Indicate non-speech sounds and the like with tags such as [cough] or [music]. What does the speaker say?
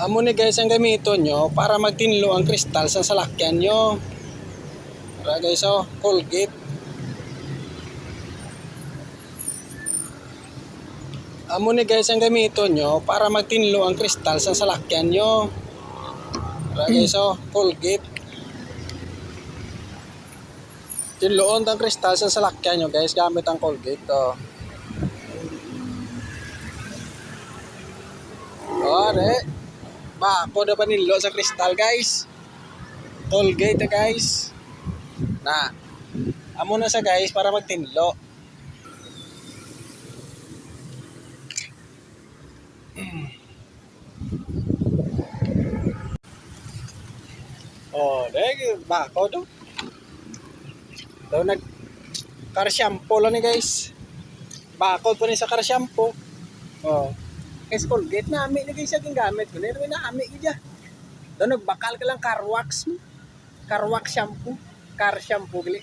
Amo ni guys ang gamito nyo para magtinlo ang kristal sa salakyan nyo. Tara guys oh, Colgate. Amo ni guys ang gamito nyo para magtinlo ang kristal sa salakyan nyo. Tara guys oh, Colgate. Tinloon ang kristal sa salakyan nyo guys gamit ang Colgate oh. Ore. Ba, ako na panilo sa kristal guys. Colgate eh, guys. Na. Amo na sa guys para magtinlo. [clears throat] Oh, dahil bako do. Daw nag car shampoo lang ni guys. Bako po ni sa car shampoo. Oh. Guys, Colgate na ami ni guys yung gamit ko. Nero na ami gidya. Daw nagbakal ka lang car wax mo. Car wax shampoo. Car shampoo gali.